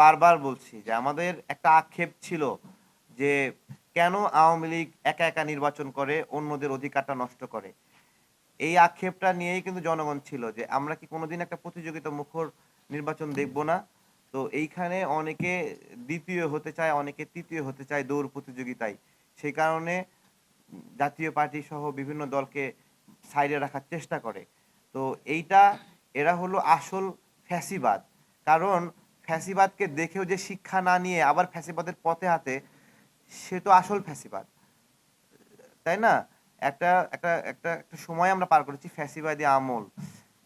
বারবার বলছি যে আমাদের একটা আক্ষেপ ছিল যে কেন আওয়ামী লীগ একা একা নির্বাচন করে, অন্যদের অধিকারটা নষ্ট করে? এই আক্ষেপটা নিয়েই কিন্তু জনগণ ছিল যে আমরা কি কোনোদিন একটা প্রতিযোগিতা মুখর নির্বাচন দেখব না? তো এইখানে অনেকে দ্বিতীয় হতে চায়, অনেকে তৃতীয় হতে চায় দৌড় প্রতিযোগিতায়। সেই কারণে জাতীয় পার্টি সহ বিভিন্ন দলকে সাইডে রাখার চেষ্টা করে। তো এইটা, এরা হলো আসল ফ্যাসিবাদ। কারণ ফ্যাসিবাদকে দেখেও যে শিক্ষা না নিয়ে আবার ফ্যাসিবাদের পথে হাতে সে তো আসল ফ্যাসিবাদ। তাই না? একটা একটা একটা একটা সময় আমরা পার করেছি, ফ্যাসিবাদী আমল।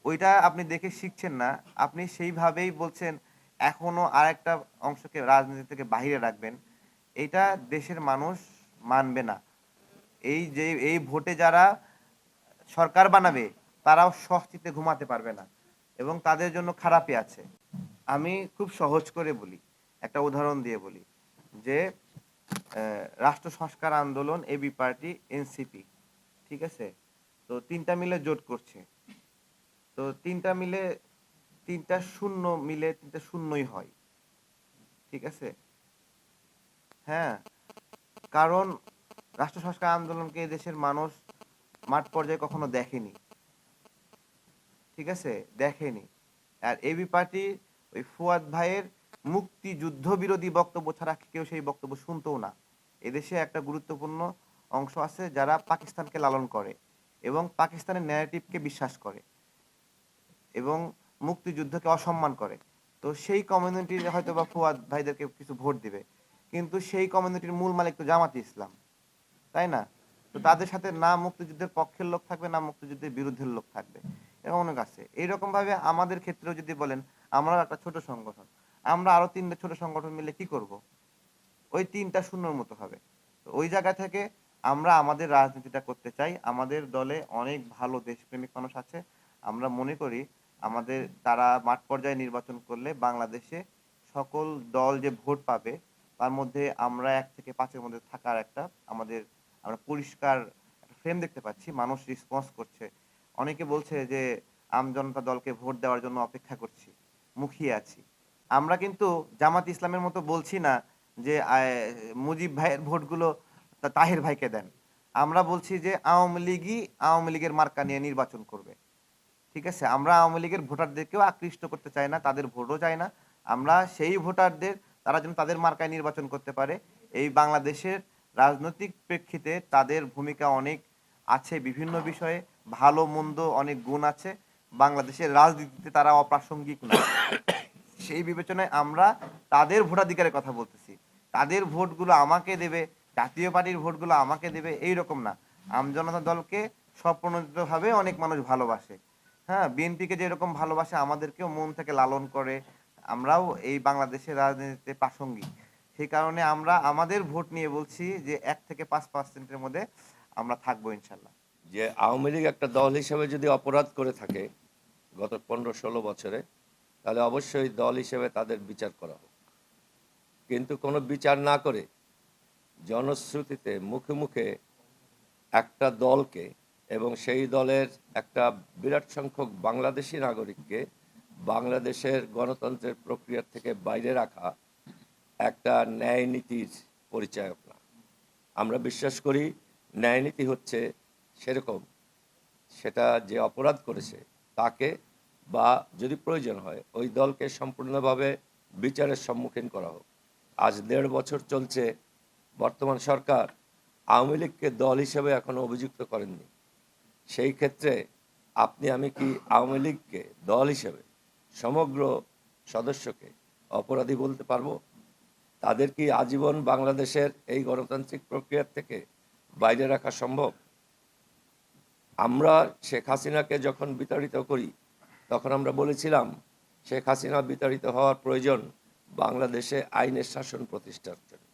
ওইটা আপনি দেখে শিখছেন না। আপনি সেইভাবেই বলছেন, এখনও আর একটা অংশকে, রাজনীতি থেকে বাহিরে রাখবেন। এটা দেশের মানুষ মানবে না। এই যে, এই ভোটে যারা সরকার বানাবে, তারাও স্বস্তিতে ঘুমাতে পারবে না। এবং তাদের জন্য খারাপই আছে। আমি খুব সহজ করে বলি, একটা উদাহরণ দিয়ে বলি যে রাষ্ট্র সংস্কার আন্দোলন এবি পার্টি এনসিপি ঠিক আছে? তো তিনটা মিলে জোট করছে। তো তিনটা মিলে, তিনটা শূন্য মিলে তিনটা শূন্যই হয়, ঠিক আছে? হ্যাঁ কারণ রাষ্ট্র সংস্কার আন্দোলনকে দেশের মানুষ মাঠ পর্যায়ে কখনো দেখেনি, ঠিক আছে? দেখেনি। আর এবি পার্টি ওই ফুয়াদ ভাইয়ের মুক্তিযুদ্ধ বিরোধী বক্তব্য ছাড়া কেউ সেই বক্তব্য শুনতেও না। এদেশে একটা গুরুত্বপূর্ণ অংশ আছে যারা পাকিস্তানকে লালন করে এবং পাকিস্তানের ন্যারেটিভকে বিশ্বাস করে এবং মুক্তিযুদ্ধকে অসম্মান করে। তো সেই কমিউনিটি হয়তো বা ফুয়াদ ভাইদেরকে কিছু ভোট দিবে। কিন্তু সেই কমিউনিটির মূল মালিক তো জামাতি ইসলাম, তাই না? তো তাদের সাথে না মুক্তিযুদ্ধের পক্ষের লোক থাকবে, না মুক্তিযুদ্ধের বিরুদ্ধের লোক থাকবে। এরকম অনেক আছে। এইরকম ভাবে আমাদের ক্ষেত্রেও যদি বলেন, আমরাও একটা ছোট সংগঠন। আমরা আরও তিনটা ছোট সংগঠন মিলে কি করব? ওই তিনটা শূন্যর মতো হবে। তো ওই জায়গা থেকে আমরা আমাদের রাজনীতিটা করতে চাই। আমাদের দলে অনেক ভালো দেশপ্রেমিক মানুষ আছে। আমরা মনে করি আমাদের তারা মাঠ পর্যায়ে নির্বাচন করলে বাংলাদেশে সকল দল যে ভোট পাবে, তার মধ্যে আমরা এক থেকে পাঁচের মধ্যে থাকার একটা আমাদের আমরা পরিষ্কার ফ্রেম দেখতে পাচ্ছি, মানুষ রেসপন্স করছে। অনেকে বলছে যে, আম জনতা দলকে ভোট দেওয়ার জন্য অপেক্ষা করছি, মুখিয়ে আছি। আমরা কিন্তু জামাত ইসলামের মতো বলছি না যে মুজিব ভাইয়ের ভোটগুলো তাহের ভাইকে দেন। আমরা বলছি যে, আওয়ামী লীগই আওয়ামী লীগের মার্কা নিয়ে নির্বাচন করবে। ঠিক আছে? আমরা আওয়ামী লীগের ভোটারদেরকেও আকৃষ্ট করতে চাই না, তাদের ভোটও চাই না। আমরা সেই ভোটারদের, তারা যেন তাদের মার্কায় নির্বাচন করতে পারে। এই বাংলাদেশের রাজনৈতিক প্রেক্ষিতে তাদের ভূমিকা অনেক আছে, বিভিন্ন বিষয়ে ভালো, মন্দ অনেক গুণ আছে। বাংলাদেশের রাজনীতিতে তারা অপ্রাসঙ্গিক না। সেই বিবেচনায় আমরা তাদের ভোটাধিকারের কথা বলতেছি। তাদের ভোটগুলো আমাকে দেবে, জাতীয় পার্টির ভোটগুলো আমাকে দেবে, এই রকম না। আমজনতা দলকে স্বপ্রণোদিতভাবে অনেক মানুষ ভালোবাসে। হ্যাঁ বিএনপিকে যেরকম ভালোবাসে, আমাদেরকেও মন থেকে লালন করে। আমরাও এই বাংলাদেশের রাজনীতিতে প্রাসঙ্গিক। সেই কারণে আমরা আমাদের ভোট নিয়ে বলছি যে এক থেকে পাঁচ পার্সেন্টের মধ্যে আমরা থাকব ইনশাল্লাহ। যে আওয়ামী লীগ একটা দল হিসেবে যদি অপরাধ করে থাকে গত পনেরো ষোলো বছরে, তাহলে অবশ্যই দল হিসেবে তাদের বিচার করা হোক। কিন্তু কোনো বিচার না করে জনশ্রুতিতে মুখে মুখে একটা দলকে এবং সেই দলের একটা বিরাট সংখ্যক বাংলাদেশি নাগরিককে বাংলাদেশের গণতন্ত্রের প্রক্রিয়া থেকে বাইরে রাখা একটা ন্যায় নীতির পরিচায়ক না। আমরা বিশ্বাস করি ন্যায়নীতি হচ্ছে সেরকম, সেটা যে অপরাধ করেছে তাকে বা যদি প্রয়োজন হয় ওই দলকে সম্পূর্ণভাবে বিচারের সম্মুখীন করা হোক। আজ দেড় বছর চলছে, বর্তমান সরকার আওয়ামী লীগকে দল হিসেবে এখনও অভিযুক্ত করেননি। সেই ক্ষেত্রে আপনি, আমি কি আওয়ামী লীগকে দল হিসেবে, সমগ্র সদস্যকে অপরাধী বলতে পারব? তাদের কি আজীবন বাংলাদেশের এই গণতান্ত্রিক প্রক্রিয়ার থেকে বাইরে রাখা সম্ভব। আমরা শেখ হাসিনাকে যখন বিতাড়িত করি, তখন আমরা বলেছিলাম, শেখ হাসিনা বিতাড়িত হওয়ার প্রয়োজন বাংলাদেশে আইনের শাসন প্রতিষ্ঠার জন্য।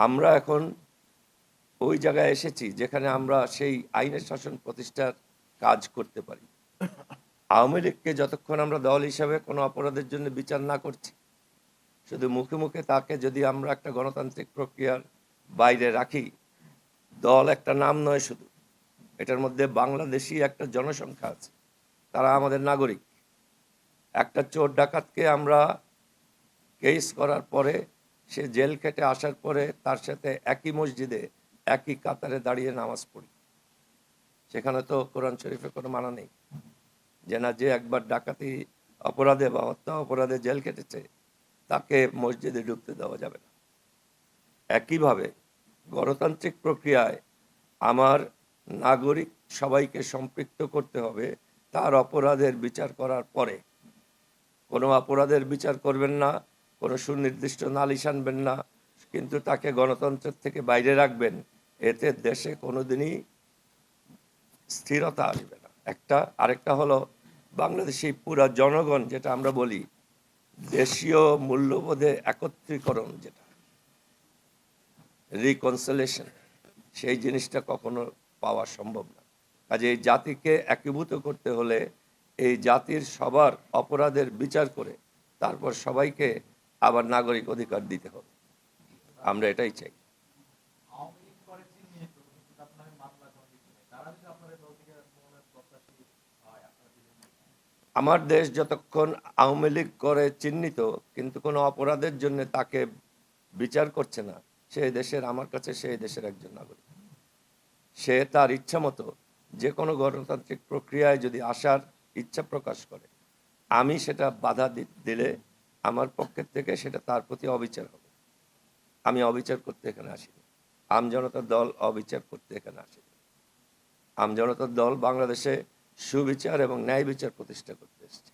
আমরা এখন ওই জায়গায় এসেছি যেখানে আমরা সেই আইনের শাসন প্রতিষ্ঠার কাজ করতে পারি। আওয়ামী লীগকে যতক্ষণ আমরা দল হিসাবে কোনো অপরাধের জন্য বিচার না করছি শুধু মুখে মুখে তাকে যদি আমরা একটা গণতান্ত্রিক প্রক্রিয়ার বাইরে রাখি, দল একটা নাম নয় শুধু, এটার মধ্যে বাংলাদেশি একটা জনসংখ্যা আছে, তারা আমাদের নাগরিক। একটা চোর ডাকাতকে আমরা কেস করার পরে, সে জেল খেটে আসার পরে তার সাথে একই মসজিদে, একই কাতারে দাঁড়িয়ে নামাজ পড়ি। সেখানে তো কোরআন শরীফে কোনো মানা নেই। যে না যে একবার ডাকাতি অপরাধে বা হত্যা অপরাধে জেল কেটেছে তাকে মসজিদে ঢুকতে দেওয়া যাবে না। একইভাবে গণতান্ত্রিক প্রক্রিয়ায় আমার নাগরিক সবাইকে সম্পৃক্ত করতে হবে, তার অপরাধের বিচার করার পরে। কোনো অপরাধের বিচার করবেন না, কোনো সুনির্দিষ্ট নালিশ আনবেন না, কিন্তু তাকে গণতন্ত্রের থেকে বাইরে রাখবেন, এতে দেশে কোনোদিনই স্থিরতা আসবে না। একটা, আরেকটা হলো বাংলাদেশি পুরা জনগণ, যেটা আমরা বলি দেশীয় মূল্যবোধে একত্রীকরণ যেটা রিকনসলেশন সেই জিনিসটা কখনো পাওয়া সম্ভব না। কাজে এই জাতিকে একীভূত করতে হলে এই জাতির সবার অপরাধের বিচার করে তারপর সবাইকে আবার নাগরিক অধিকার দিতে হবে। আমরা এটাই চাই আওয়ামী লীগ করে চিহ্নিত কিন্তু আপনার মামলা কোনো কিছু নেই তারা যদি আপনাদের দল থেকে মনোনয়ন প্রত্যাশী হয় আপনারা দিবেন না। আমার দেশ যতক্ষণ আওয়ামী লীগ করে চিহ্নিত, কিন্তু কোনো অপরাধের জন্য তাকে বিচার করছে না সেই দেশের, আমার কাছে সেই দেশের একজন নাগরিক। সে তার ইচ্ছা মতো যে কোনো গণতান্ত্রিক প্রক্রিয়ায় যদি আসার ইচ্ছা প্রকাশ করে, আমি সেটা বাধা দিলে আমার পক্ষের থেকে সেটা তার প্রতি অবিচার হবে। আমি অবিচার করতে এখানে আসিনি। আমজনতার দল অবিচার করতে এখানে আসেনি। আমজনতার দল বাংলাদেশে সুবিচার এবং ন্যায় বিচার প্রতিষ্ঠা করতে এসেছে।